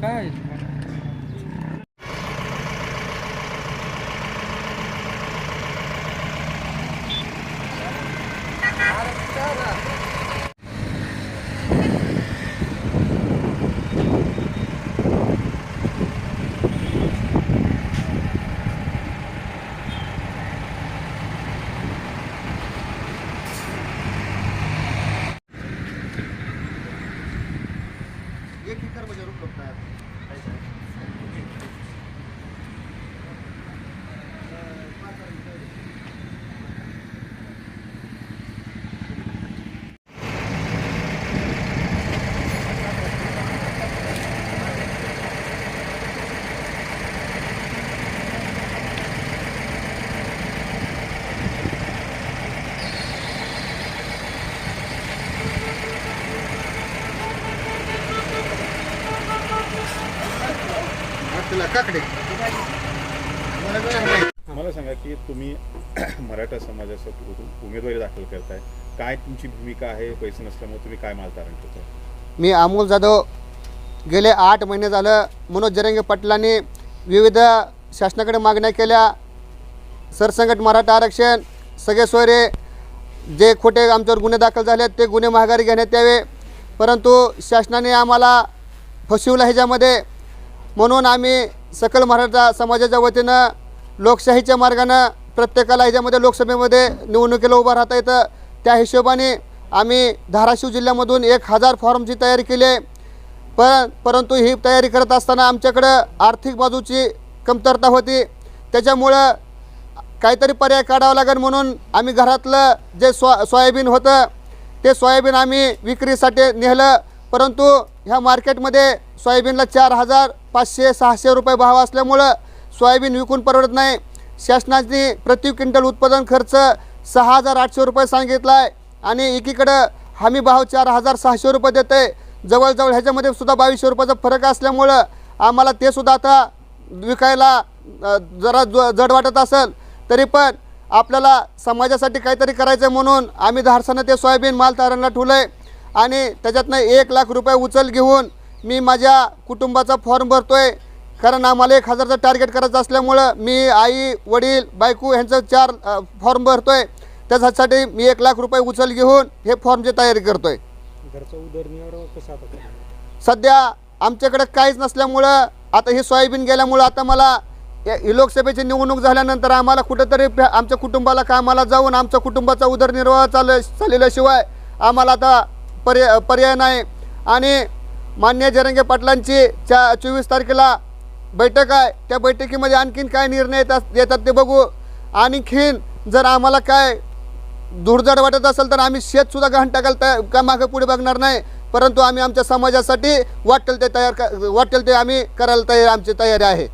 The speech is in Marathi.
fiscais. zero bloqueado. काकडे. मला सांगा की तुम्ही मराठा समाजासाठी उमेदवारी दाखल करताय. काय तुमची भूमिका आहे? पैसे नसल्यामुळे तुम्ही काय माल तारण करताय? मी अमोल जाधव गेले आठ महिने झालं मनोज जरंगे पाटलांनी विविध शासनाकडे मागण्या केल्या. सरसंघट मराठा आरक्षण सगळे सोयरे जे खोटे आमच्यावर गुन्हे दाखल झाले ते गुन्हे माघारी घेण्यात यावे. परंतु शासनाने आम्हाला फसविलं ह्याच्यामध्ये. म्हणून आम्ही सकल मराठा समाजाच्या वतीनं लोकशाहीच्या मार्गानं प्रत्येकाला ह्याच्यामध्ये लोकसभेमध्ये निवडणुकीला उभं राहता येतं. त्या हिशोबाने आम्ही धाराशिव जिल्ह्यामधून एक हजार फॉर्मची तयारी केली आहे. पण परंतु ही तयारी करत असताना आमच्याकडं आर्थिक बाजूची कमतरता होती. त्याच्यामुळं काहीतरी पर्याय काढावा लागेल म्हणून आम्ही घरातलं जे सो सोयाबीन होतं ते सोयाबीन आम्ही विक्रीसाठी नेलं. परंतु ह्या मार्केटमध्ये सोयाबीनला चार हजार पाचशे सहाशे रुपये भाव असल्यामुळं सोयाबीन विकून परवडत नाही. शासनाने प्रति क्विंटल उत्पादन खर्च सहा हजार आठशे रुपये सांगितला आहे आणि एकीकडं हमी भाव चार हजार सहाशे रुपये देते जवळजवळ ह्याच्यामध्ये सुद्धा बावीसशे रुपयाचा फरक असल्यामुळं आम्हाला ते सुद्धा आता विकायला जरा ज जड वाटत असेल. तरी पण आपल्याला समाजासाठी काहीतरी करायचं आहे म्हणून आम्ही धारसानं ते सोयाबीन माल तारणला ठेवलं आहे आणि त्याच्यातनं एक लाख रुपये उचल घेऊन मी माझ्या कुटुंबाचा फॉर्म भरतो आहे कारण आम्हाला एक हजारचं टार्गेट करायचं असल्यामुळं मी आई वडील बायको ह्यांचं चार फॉर्म भरतो आहे त्याच्यासाठी मी एक लाख रुपये उचल घेऊन हे फॉर्मची तयारी करतो आहे? सध्या आमच्याकडे काहीच नसल्यामुळं आता ही सोयाबीन गेल्यामुळं आता मला या- लोकसभेची निवडणूक झाल्यानंतर आम्हाला कुठंतरी आमच्या कुटुंबाला कामाला जाऊन आमच्या कुटुंबाचा उदरनिर्वाह चाल चालल्याशिवाय आम्हाला आता पर्याय पर्याय नाही. आणि मान्य जरंगे पाटलांची च्या चोवीस तारखेला बैठक आहे. त्या बैठकीमध्ये आणखीन काय निर्णय येतात येतात ते बघू. आणखीन जर आम्हाला काय दुर्जड वाटत असेल तर आम्ही शेतसुद्धा घाण टाकायला तयार का मागं पुढे बघणार नाही. परंतु आम्ही आमच्या समाजासाठी वाटेल ते तयार क वाटेल ते आम्ही करायला तयार आमची तयारी आहे.